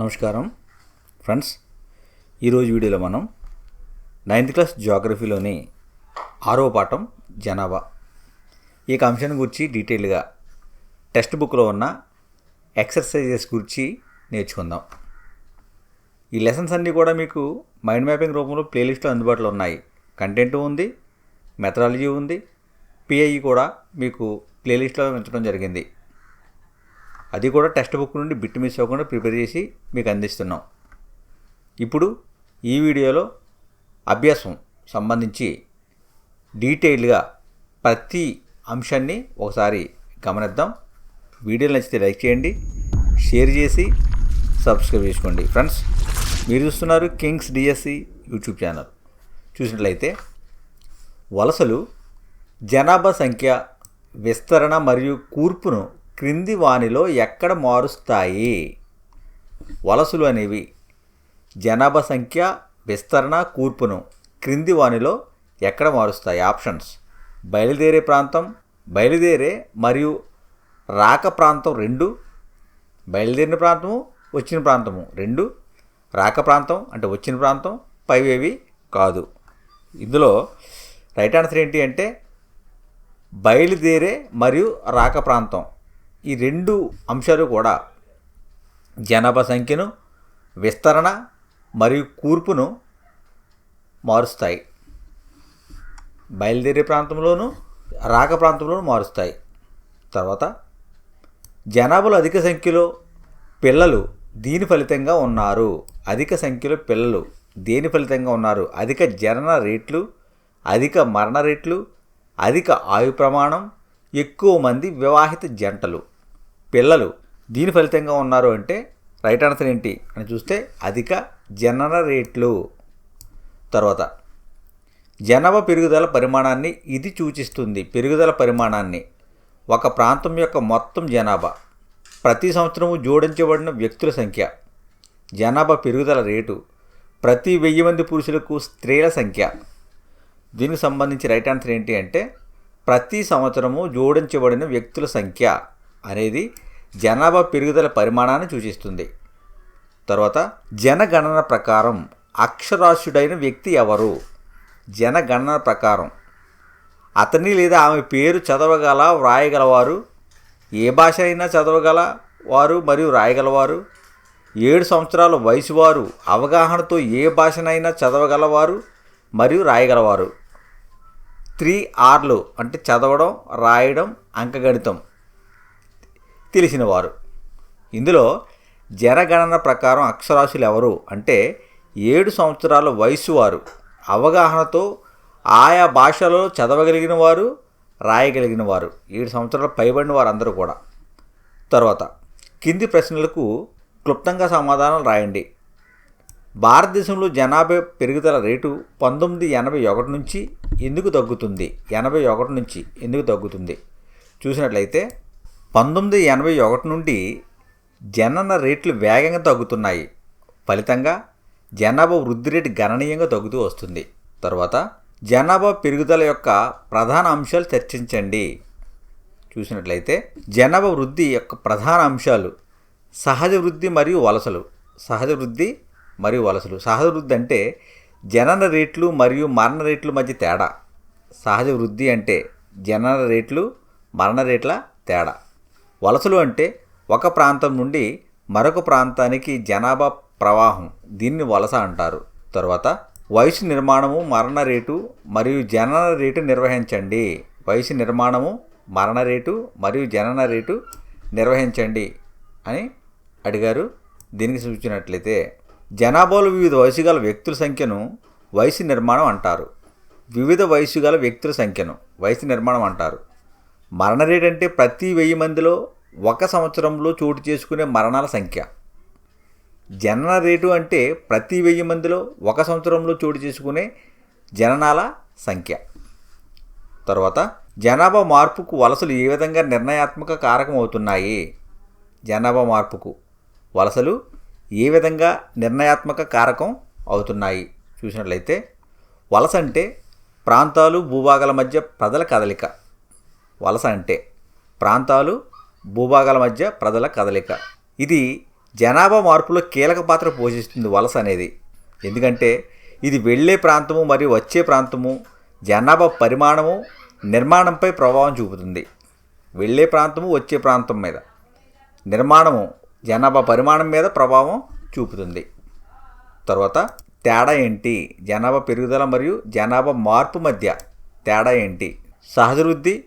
నమస్కారం. ఫ్రెండ్స్ ఈరోజు వీడియోలో మనం నైన్త్ క్లాస్ జాగ్రఫీలోని ఆరో పాఠం జనాభా. ఈ యొక్క అంశాన్ని గురించి డీటెయిల్గా టెక్స్ట్ బుక్లో ఉన్న ఎక్సర్సైజెస్ గురించి నేర్చుకుందాం. ఈ లెసన్స్ అన్నీ కూడా మీకు మైండ్ మ్యాపింగ్ రూపంలో ప్లేలిస్ట్లో అందుబాటులో ఉన్నాయి. కంటెంట్ ఉంది మెథడాలజీ ఉంది పిఐ కూడా మీకు ప్లేలిస్ట్లో ఉంచడం జరిగింది. అది కూడా టెక్స్ట్ బుక్ నుండి బిట్ మిస్ అవ్వకుండా ప్రిపేర్ చేసి మీకు అందిస్తున్నాం. ఇప్పుడు ఈ వీడియోలో అభ్యాసం సంబంధించి డీటెయిల్గా ప్రతి అంశాన్ని ఒకసారి గమనిద్దాం. వీడియో నచ్చితే లైక్ చేయండి షేర్ చేసి సబ్స్క్రైబ్ చేసుకోండి. ఫ్రెండ్స్ మీరు చూస్తున్నారు కింగ్స్ డిఎస్సి యూట్యూబ్ ఛానల్. చూసినట్లయితే వలసలు జనాభా సంఖ్య విస్తరణ మరియు కూర్పును క్రింది వానిలో ఎక్కడ మారుస్తాయి? వలసలు అనేవి. జనాభా సంఖ్య విస్తరణ కూర్పును. క్రింది వానిలో ఎక్కడ మారుస్తాయి? ఆప్షన్స్. బయలుదేరే ప్రాంతం బయలుదేరే మరియు రాక ప్రాంతం రెండు. బయలుదేరిన ప్రాంతము వచ్చిన ప్రాంతము రెండు. రాక ప్రాంతం అంటే వచ్చిన ప్రాంతం పైవేవి కాదు. ఇందులో రైట్ ఆన్సర్ ఏంటి అంటే బయలుదేరే మరియు రాక ప్రాంతం. ఈ రెండు అంశాలు కూడా జనాభా సంఖ్యను విస్తరణ మరియు కూర్పును మారుస్తాయి. బయలుదేరే ప్రాంతంలోనూ రాక ప్రాంతంలోనూ మారుస్తాయి. తర్వాత జనాభాలో అధిక సంఖ్యలో పిల్లలు దీని ఫలితంగా ఉన్నారు. అధిక సంఖ్యలో పిల్లలు దేని ఫలితంగా ఉన్నారు? అధిక జనన రేట్లు అధిక మరణ రేట్లు అధిక ఆయు ప్రమాణం ఎక్కువ మంది వివాహిత జంటలు. పిల్లలు దీని ఫలితంగా ఉన్నారు అంటే రైట్ ఆన్సర్ ఏంటి అని చూస్తే అధిక జనన రేట్లు. తర్వాత జనాభా పెరుగుదల పరిమాణాన్ని ఇది సూచిస్తుంది. పెరుగుదల పరిమాణాన్ని ఒక ప్రాంతం యొక్క మొత్తం జనాభా. ప్రతి సంవత్సరము జోడించబడిన వ్యక్తుల సంఖ్య. జనాభా పెరుగుదల రేటు ప్రతి వెయ్యి మంది పురుషులకు స్త్రీల సంఖ్య. దీనికి సంబంధించి రైట్ ఆన్సర్ ఏంటి అంటే ప్రతి సంవత్సరము జోడించబడిన వ్యక్తుల సంఖ్య. అనేది జనాభా పెరుగుదల పరిమాణాన్ని సూచిస్తుంది. తర్వాత జనగణన ప్రకారం అక్షరాస్యుడైన వ్యక్తి ఎవరు? జనగణన ప్రకారం. అతని లేదా ఆమె పేరు చదవగల వ్రాయగలవారు? ఏ భాష అయినా చదవగల వారు మరియు రాయగలవారు ఏడు సంవత్సరాల వయసు వారు అవగాహనతో ఏ భాషనైనా చదవగలవారు మరియు రాయగలవారు త్రీ ఆర్లు అంటే చదవడం రాయడం అంకగణితం. తెలిసినవారు. ఇందులో జనగణన ప్రకారం అక్షరాస్యులు ఎవరు అంటే ఏడు సంవత్సరాల వయసు వారు. అవగాహనతో ఆయా భాషలో చదవగలిగిన వారు రాయగలిగిన వారు ఏడు సంవత్సరాలు పైబడిన వారందరూ కూడా. తర్వాత కింది ప్రశ్నలకు క్లుప్తంగా సమాధానం రాయండి. భారతదేశంలో జనాభా పెరుగుదల రేటు పంతొమ్మిది ఎనభై ఒకటి నుంచి ఎందుకు తగ్గుతుంది? ఎనభై ఒకటి నుంచి ఎందుకు తగ్గుతుంది? చూసినట్లయితే పంతొమ్మిది ఎనభై ఒకటి నుండి జనన రేట్లు వేగంగా తగ్గుతున్నాయి. ఫలితంగా జనాభా వృద్ధి రేటు గణనీయంగా తగ్గుతూ వస్తుంది. తర్వాత జనాభా పెరుగుదల యొక్క ప్రధాన అంశాలు చర్చించండి. చూసినట్లయితే జనాభా వృద్ధి యొక్క ప్రధాన అంశాలు సహజ వృద్ధి మరియు వలసలు. సహజ వృద్ధి మరియు వలసలు. సహజ వృద్ధి అంటే జనన రేట్లు మరియు మరణ రేట్లు మధ్య తేడా. సహజ వృద్ధి అంటే జనన రేట్లు మరణ రేట్ల తేడా. వలసలు అంటే ఒక ప్రాంతం నుండి మరొక ప్రాంతానికి జనాభా ప్రవాహం. దీన్ని వలస అంటారు. తర్వాత వయసు నిర్మాణము మరణ రేటు మరియు జనన రేటు నిర్వహించండి. వయసు నిర్మాణము మరణ రేటు మరియు జనన రేటు నిర్వహించండి అని అడిగారు. దీనికి సూచించినట్లయితే జనాభాలో వివిధ వయసు గల వ్యక్తుల సంఖ్యను వయసు నిర్మాణం అంటారు. వివిధ వయసు గల వ్యక్తుల సంఖ్యను వయసు నిర్మాణం అంటారు. మరణ రేటు అంటే ప్రతి వెయ్యి మందిలో ఒక సంవత్సరంలో చోటు చేసుకునే మరణాల సంఖ్య. జనన రేటు అంటే ప్రతి వెయ్యి మందిలో ఒక సంవత్సరంలో చోటు చేసుకునే జననాల సంఖ్య. తర్వాత జనాభా మార్పుకు వలసలు ఏ విధంగా నిర్ణయాత్మక కారకం అవుతున్నాయి? జనాభా మార్పుకు వలసలు ఏ విధంగా నిర్ణయాత్మక కారకం అవుతున్నాయి? చూసినట్లయితే వలస అంటే ప్రాంతాలు భూభాగాల మధ్య ప్రజల కదలిక. వలస అంటే ప్రాంతాలు భూభాగాల మధ్య ప్రజల కదలిక. ఇది జనాభా మార్పులో కీలక పాత్ర పోషిస్తుంది వలస అనేది. ఎందుకంటే ఇది వెళ్ళే ప్రాంతము మరియు వచ్చే ప్రాంతము జనాభా పరిమాణము నిర్మాణంపై ప్రభావం చూపుతుంది. వెళ్ళే ప్రాంతము వచ్చే ప్రాంతం మీద. నిర్మాణము జనాభా పరిమాణం మీద ప్రభావం చూపుతుంది. తర్వాత తేడా ఏంటి? జనాభా పెరుగుదల మరియు జనాభా మార్పు మధ్య తేడా ఏంటి? సహజ వృద్ధి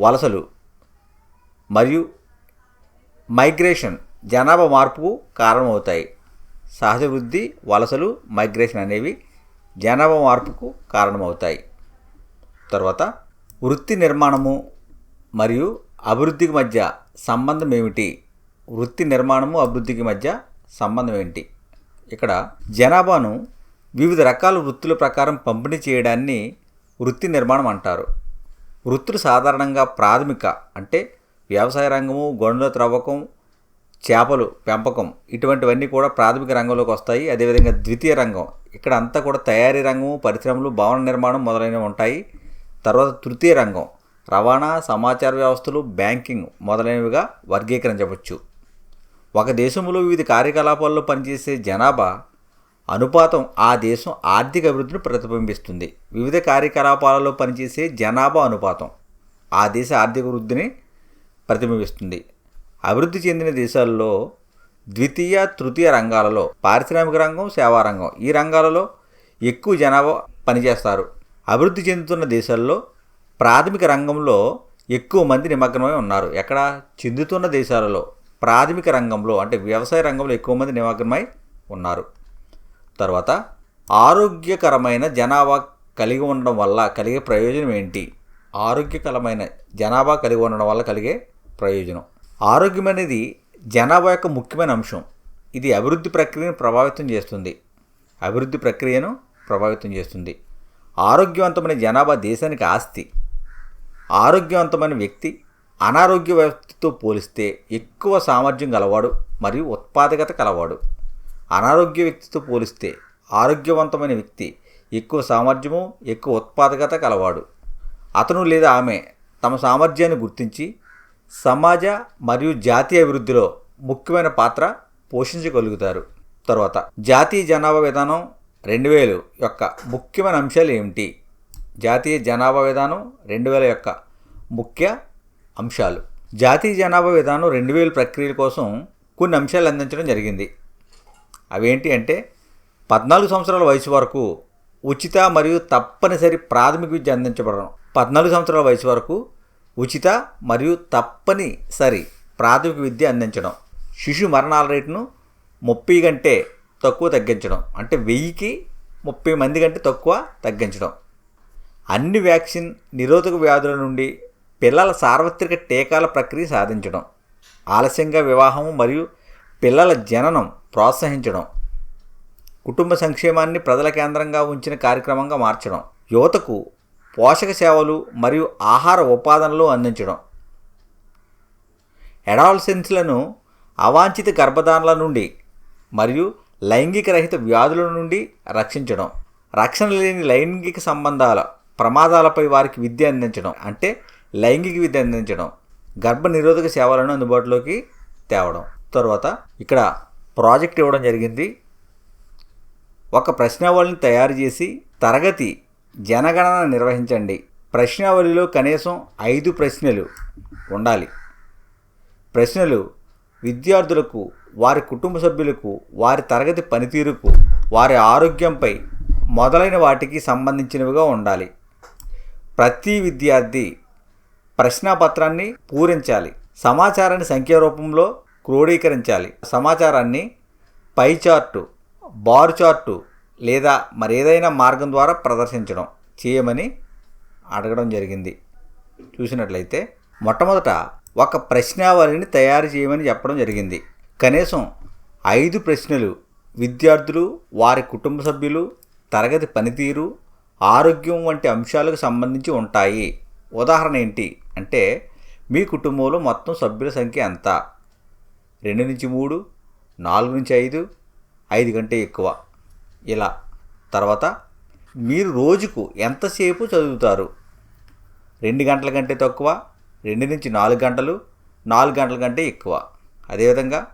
వలసలు మరియు మైగ్రేషన్ జనాభా మార్పుకు కారణమవుతాయి. సహజ వృద్ధి వలసలు మైగ్రేషన్ అనేవి జనాభా మార్పుకు కారణమవుతాయి. తర్వాత వృత్తి నిర్మాణము మరియు అభివృద్ధికి మధ్య సంబంధం ఏమిటి? వృత్తి నిర్మాణము అభివృద్ధికి మధ్య సంబంధం ఏంటి? ఇక్కడ జనాభాను వివిధ రకాల వృత్తుల ప్రకారం పంపిణీ చేయడాన్ని వృత్తి నిర్మాణం అంటారు. వృత్తులు సాధారణంగా ప్రాథమిక అంటే వ్యవసాయ రంగము గొండుల త్రవ్వకం చేపలు పెంపకం ఇటువంటివన్నీ కూడా ప్రాథమిక రంగంలోకి వస్తాయి. అదేవిధంగా ద్వితీయ రంగం. ఇక్కడ అంతా కూడా తయారీ రంగము పరిశ్రమలు భవన నిర్మాణం మొదలైనవి ఉంటాయి. తర్వాత తృతీయ రంగం. రవాణా సమాచార వ్యవస్థలు బ్యాంకింగ్ మొదలైనవిగా వర్గీకరించవచ్చు. ఒక దేశంలో వివిధ కార్యకలాపాల్లో పనిచేసే జనాభా అనుపాతం ఆ దేశం ఆర్థిక అభివృద్ధిని ప్రతిబింబిస్తుంది. వివిధ కార్యకలాపాలలో పనిచేసే జనాభా అనుపాతం ఆ దేశ ఆర్థిక వృద్ధిని ప్రతిబింబిస్తుంది. అభివృద్ధి చెందిన దేశాల్లో ద్వితీయ తృతీయ రంగాలలో పారిశ్రామిక రంగం సేవా రంగం ఈ రంగాలలో ఎక్కువ జనాభా పనిచేస్తారు. అభివృద్ధి చెందుతున్న దేశాల్లో ప్రాథమిక రంగంలో ఎక్కువ మంది నిమగ్నమై ఉన్నారు. ఎక్కడ? చెందుతున్న దేశాలలో ప్రాథమిక రంగంలో అంటే వ్యవసాయ రంగంలో ఎక్కువ మంది నిమగ్నమై ఉన్నారు. తర్వాత ఆరోగ్యకరమైన జనాభా కలిగి ఉండడం వల్ల కలిగే ప్రయోజనం ఏంటి? ఆరోగ్యకరమైన జనాభా కలిగి ఉండడం వల్ల కలిగే ప్రయోజనం. ఆరోగ్యం అనేది జనాభా యొక్క ముఖ్యమైన అంశం. ఇది అభివృద్ధి ప్రక్రియను ప్రభావితం చేస్తుంది. అభివృద్ధి ప్రక్రియను ప్రభావితం చేస్తుంది. ఆరోగ్యవంతమైన జనాభా దేశానికి ఆస్తి. ఆరోగ్యవంతమైన వ్యక్తి అనారోగ్య వ్యక్తితో పోలిస్తే ఎక్కువ సామర్థ్యం గలవాడు మరియు ఉత్పాదకత కలవాడు. అనారోగ్య వ్యక్తితో పోలిస్తే ఆరోగ్యవంతమైన వ్యక్తి ఎక్కువ సామర్థ్యము ఎక్కువ ఉత్పాదకత కలవాడు. అతను లేదా ఆమె తమ సామర్థ్యాన్ని గుర్తించి సమాజ మరియు జాతీయ అభివృద్ధిలో ముఖ్యమైన పాత్ర పోషించగలుగుతారు. తర్వాత జాతీయ జనాభా విధానం రెండు వేలు యొక్క ముఖ్యమైన అంశాలు ఏమిటి? జాతీయ జనాభా విధానం రెండు వేల యొక్క ముఖ్య అంశాలు. జాతీయ జనాభా విధానం రెండు వేల ప్రక్రియల కోసం కొన్ని అంశాలు అందించడం జరిగింది. అవేంటి అంటే పద్నాలుగు సంవత్సరాల వయసు వరకు ఉచిత మరియు తప్పనిసరి ప్రాథమిక విద్య అందించబడడం. పద్నాలుగు సంవత్సరాల వయసు వరకు ఉచిత మరియు తప్పనిసరి ప్రాథమిక విద్య అందించడం. శిశు మరణాల రేటును ముప్పై కంటే తక్కువ తగ్గించడం. అంటే వెయ్యికి ముప్పై మంది కంటే తక్కువ తగ్గించడం. అన్ని వ్యాక్సిన్ నిరోధక వ్యాధుల నుండి పిల్లల సార్వత్రిక టీకాల ప్రక్రియ సాధించడం. ఆలస్యంగా వివాహం మరియు పిల్లల జననం ప్రోత్సహించడం కుటుంబ సంక్షేమాన్ని ప్రజల కేంద్రంగా ఉంచిన కార్యక్రమంగా మార్చడం యువతకు పోషక సేవలు మరియు ఆహార ఉపాదనలు అందించడం. ఎడాల్సెన్స్లను అవాంఛిత గర్భధారణల నుండి మరియు లైంగిక రహిత వ్యాధుల నుండి రక్షించడం రక్షణ లేని లైంగిక సంబంధాల ప్రమాదాలపై వారికి విద్య అందించడం అంటే లైంగిక విద్య అందించడం గర్భ నిరోధక సేవలను అందుబాటులోకి తేవడం. తర్వాత ఇక్కడ ప్రాజెక్ట్ ఇవ్వడం జరిగింది. ఒక ప్రశ్నావళిని తయారు చేసి తరగతి జనగణన నిర్వహించండి. ప్రశ్నావళిలో కనీసం ఐదు ప్రశ్నలు ఉండాలి. ప్రశ్నలు విద్యార్థులకు వారి కుటుంబ సభ్యులకు వారి తరగతి పనితీరుకు వారి ఆరోగ్యంపై మొదలైన వాటికి సంబంధించినవిగా ఉండాలి. ప్రతి విద్యార్థి ప్రశ్నాపత్రాన్ని పూరించాలి. సమాచారాన్ని సంఖ్యా రూపంలో క్రోడీకరించాలి. సమాచారాన్ని పై చార్టు బార్ చార్టు లేదా మరేదైనా మార్గం ద్వారా ప్రదర్శించడం చేయమని అడగడం జరిగింది. చూసినట్లయితే మొట్టమొదట ఒక ప్రశ్నావళిని తయారు చేయమని చెప్పడం జరిగింది. కనీసం ఐదు ప్రశ్నలు విద్యార్థులు వారి కుటుంబ సభ్యులు తరగతి పనితీరు ఆరోగ్యం వంటి అంశాలకు సంబంధించి ఉంటాయి. ఉదాహరణ ఏంటి? అంటే మీ కుటుంబంలో మొత్తం సభ్యుల సంఖ్య ఎంత? రెండు నుంచి మూడు నాలుగు నుంచి ఐదు ఐదు కంటే ఎక్కువ. ఇలా. తర్వాత మీరు రోజుకు ఎంతసేపు చదువుతారు? రెండు గంటల కంటే తక్కువ రెండు నుంచి నాలుగు గంటలు నాలుగు గంటల కంటే ఎక్కువ. అదేవిధంగా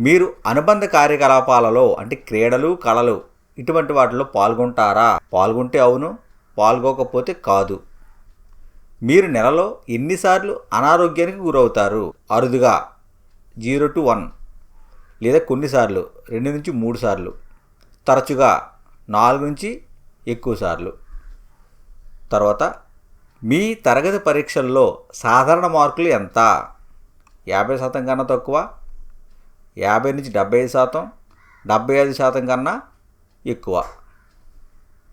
మీరు అనుబంధ కార్యకలాపాలలో అంటే క్రీడలు కళలు ఇటువంటి వాటిలో పాల్గొంటారా? పాల్గొంటే అవును పాల్గొకపోతే కాదు. మీరు నెలలో ఎన్నిసార్లు అనారోగ్యానికి గురవుతారు? అరుదుగా. జీరో టు వన్ లేదా కొన్నిసార్లు రెండు నుంచి మూడు సార్లు తరచుగా నాలుగు నుంచి ఎక్కువ సార్లు. తర్వాత మీ తరగతి పరీక్షల్లో సాధారణ మార్కులు ఎంత? యాభై శాతం కన్నా తక్కువ యాభై నుంచి డెబ్బై ఐదు శాతం డెబ్బై ఐదు శాతం కన్నా ఎక్కువ.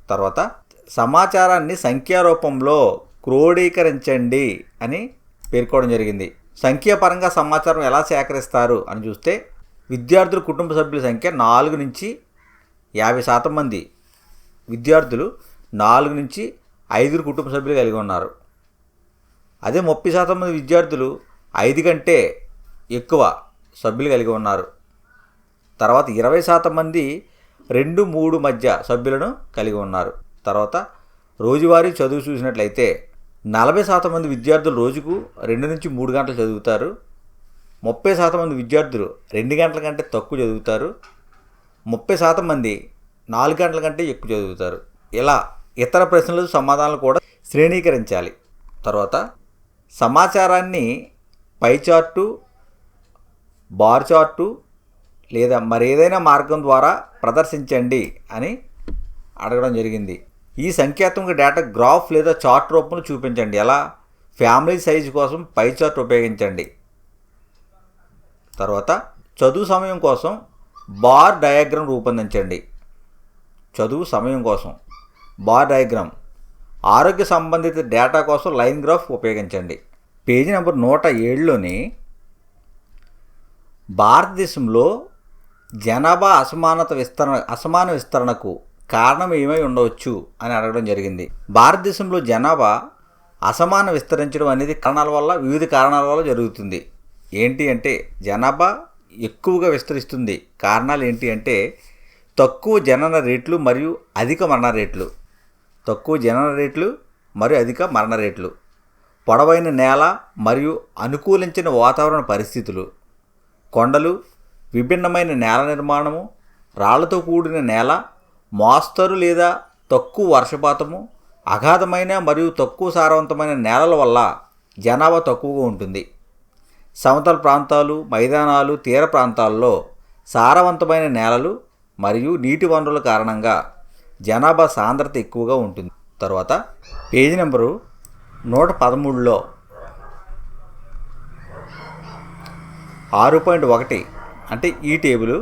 తర్వాత సమాచారాన్ని సంఖ్యారూపంలో క్రోడీకరించండి అని పేర్కోవడం జరిగింది. సంఖ్యాపరంగా సమాచారం ఎలా సేకరిస్తారు అని చూస్తే విద్యార్థుల కుటుంబ సభ్యుల సంఖ్య నాలుగు నుంచి యాభై శాతం మంది. విద్యార్థులు నాలుగు నుంచి ఐదుగురు కుటుంబ సభ్యులు కలిగి ఉన్నారు. అదే ముప్పై శాతం మంది విద్యార్థులు ఐదు కంటే ఎక్కువ సభ్యులు కలిగి ఉన్నారు. తర్వాత ఇరవై శాతం మంది రెండు మూడు మధ్య సభ్యులను కలిగి ఉన్నారు. తర్వాత రోజువారీ చదువు చూసినట్లయితే నలభై శాతం మంది విద్యార్థులు రోజుకు రెండు నుంచి మూడు గంటలు చదువుతారు. ముప్పై శాతం మంది విద్యార్థులు రెండు గంటల కంటే తక్కువ చదువుతారు. ముప్పై శాతం మంది నాలుగు గంటల కంటే ఎక్కువ చదువుతారు. ఇలా ఇతర ప్రశ్నలు సమాధానాలు కూడా శ్రేణీకరించాలి. తర్వాత సమాచారాన్ని పై చార్టు బార్ చార్టు లేదా మరేదైనా మార్గం ద్వారా ప్రదర్శించండి అని అడగడం జరిగింది. ఈ సంఖ్యాత్మక డేటా గ్రాఫ్ లేదా చార్ట్ రూపంలో చూపించండి. ఎలా ఫ్యామిలీ సైజు కోసం పై చార్ట్ ఉపయోగించండి. తర్వాత చదువు సమయం కోసం బార్ డయాగ్రామ్ రూపొందించండి. చదువు సమయం కోసం బార్ డయాగ్రామ్ ఆరోగ్య సంబంధిత డేటా కోసం లైన్ గ్రాఫ్ ఉపయోగించండి. పేజీ నెంబర్ నూట ఏడులోని భారతదేశంలో జనాభా అసమానత విస్తరణ అసమాన విస్తరణకు కారణం ఏమై ఉండవచ్చు అని అడగడం జరిగింది. భారతదేశంలో జనాభా అసమాన విస్తరించడం అనేది కారణాల వల్ల వివిధ కారణాల వల్ల జరుగుతుంది. ఏంటి అంటే జనాభా ఎక్కువగా విస్తరిస్తుంది. కారణాలు ఏంటి అంటే తక్కువ జనన రేట్లు మరియు అధిక మరణ రేట్లు. తక్కువ జనన రేట్లు మరియు అధిక మరణ రేట్లు. పొడవైన నేల మరియు అనుకూలించిన వాతావరణ పరిస్థితులు. కొండలు విభిన్నమైన నేల నిర్మాణము రాళ్ళతో కూడిన నేల మోస్తరు లేదా తక్కువ వర్షపాతము అగాధమైన మరియు తక్కువ సారవంతమైన నేలల వల్ల జనాభా తక్కువగా ఉంటుంది. సమతల ప్రాంతాలు మైదానాలు తీర ప్రాంతాల్లో సారవంతమైన నేలలు మరియు నీటి వనరుల కారణంగా జనాభా సాంద్రత ఎక్కువగా ఉంటుంది. తర్వాత పేజీ నెంబరు నూట పదమూడులో ఆరు పాయింట్ ఒకటి అంటే ఈ టేబుల్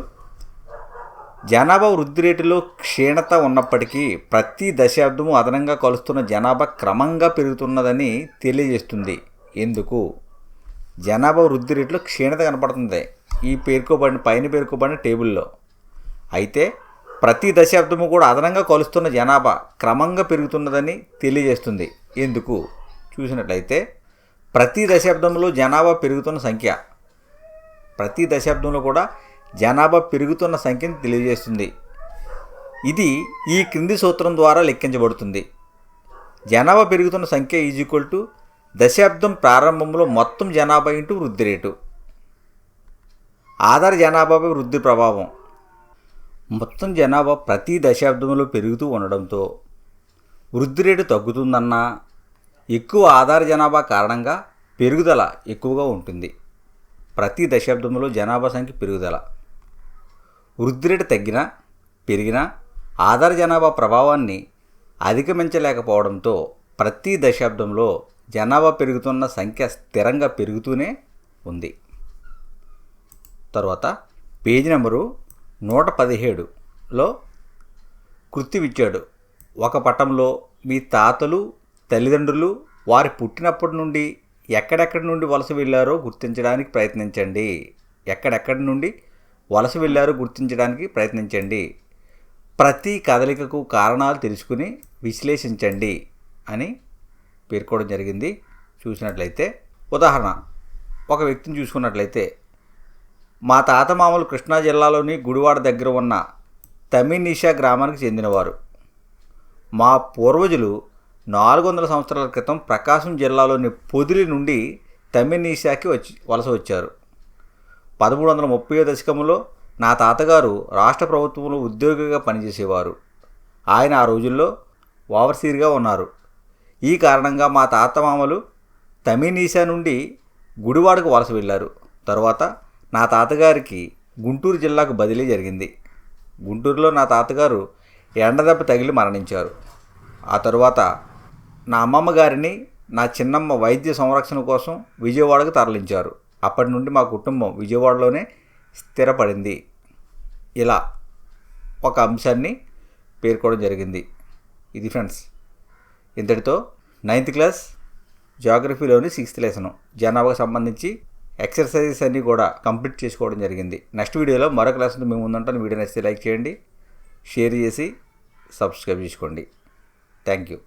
జనాభా వృద్ధి రేటులో క్షీణత ఉన్నప్పటికీ ప్రతి దశాబ్దము అదనంగా కలుస్తున్న జనాభా క్రమంగా పెరుగుతున్నదని తెలియజేస్తుంది. ఎందుకు? జనాభా వృద్ధి రేటులో క్షీణత కనపడుతుంది. ఈ పేర్కోబడిన పైన పేర్కోబడిన టేబుల్లో. అయితే ప్రతి దశాబ్దము కూడా అదనంగా కలుస్తున్న జనాభా క్రమంగా పెరుగుతున్నదని తెలియజేస్తుంది. ఎందుకు? చూసినట్లయితే ప్రతి దశాబ్దంలో జనాభా పెరుగుతున్న సంఖ్య ప్రతి దశాబ్దంలో కూడా జనాభా పెరుగుతున్న సంఖ్యను తెలియజేస్తుంది. ఇది ఈ క్రింది సూత్రం ద్వారా లెక్కించబడుతుంది. జనాభా పెరుగుతున్న సంఖ్య ఈజ్ ఈక్వల్ టు దశాబ్దం ప్రారంభంలో మొత్తం జనాభా ఇంటూ వృద్ధి రేటు. ఆధార జనాభాపై వృద్ధి ప్రభావం. మొత్తం జనాభా ప్రతి దశాబ్దంలో పెరుగుతూ ఉండడంతో వృద్ధి రేటు తగ్గుతుందన్నా ఎక్కువ ఆధార జనాభా కారణంగా పెరుగుదల ఎక్కువగా ఉంటుంది. ప్రతి దశాబ్దంలో జనాభా సంఖ్య పెరుగుదల. వృద్ధి రేటు తగ్గినా పెరిగినా ఆధార జనాభా ప్రభావాన్ని అధిగమించలేకపోవడంతో ప్రతి దశాబ్దంలో జనాభా పెరుగుతున్న సంఖ్య స్థిరంగా పెరుగుతూనే ఉంది. తర్వాత పేజీ నెంబరు నూట పదిహేడులో కృత్తివిచ్చాడు ఒక పటంలో మీ తాతలు తల్లిదండ్రులు వారి పుట్టినప్పటి నుండి ఎక్కడెక్కడి నుండి వలస వెళ్ళారో గుర్తించడానికి ప్రయత్నించండి. ఎక్కడెక్కడి నుండి? వలస వెళ్ళారో గుర్తించడానికి ప్రయత్నించండి. ప్రతి కదలికకు కారణాలు తెలుసుకుని విశ్లేషించండి అని పేర్కోవడం జరిగింది. చూసినట్లయితే ఉదాహరణ ఒక వ్యక్తిని చూసుకున్నట్లయితే మా తాత మామలు కృష్ణా జిల్లాలోని గుడివాడ దగ్గర ఉన్న తమినిషా గ్రామానికి చెందినవారు. మా పూర్వజులు నాలుగు వందల సంవత్సరాల క్రితం ప్రకాశం జిల్లాలోని పొదిలి నుండి తమినీషాకి వచ్చి వలస వచ్చారు. పదమూడు వందల ముప్పై దశకంలో నా తాతగారు రాష్ట్ర ప్రభుత్వంలో ఉద్యోగిగా పనిచేసేవారు. ఆయన ఆ రోజుల్లో ఓవర్సీర్గా ఉన్నారు. ఈ కారణంగా మా తాతమామలు తమినీసా నుండి గుడివాడకు వలస వెళ్ళారు. తరువాత నా తాతగారికి గుంటూరు జిల్లాకు బదిలీ జరిగింది. గుంటూరులో నా తాతగారు ఎండదెబ్బ తగిలి మరణించారు. ఆ తరువాత నా అమ్మమ్మ గారిని నా చిన్నమ్మ వైద్య సంరక్షణ కోసం విజయవాడకు తరలించారు. అప్పటి నుండి మా కుటుంబం విజయవాడలోనే స్థిరపడింది. ఇలా ఒక అంశాన్ని పేర్కోవడం జరిగింది. ఇది ఫ్రెండ్స్ ఇంతటితో నైన్త్ క్లాస్ జాగ్రఫీలోని సిక్స్త్ లెసన్ జనాభాకు సంబంధించి ఎక్సర్సైజెస్ అన్నీ కూడా కంప్లీట్ చేసుకోవడం జరిగింది. నెక్స్ట్ వీడియోలో మరొక లెసన్ మేము ముందుంటాను. వీడియో నచ్చితే లైక్ చేయండి షేర్ చేసి సబ్స్క్రైబ్ చేసుకోండి. Thank you.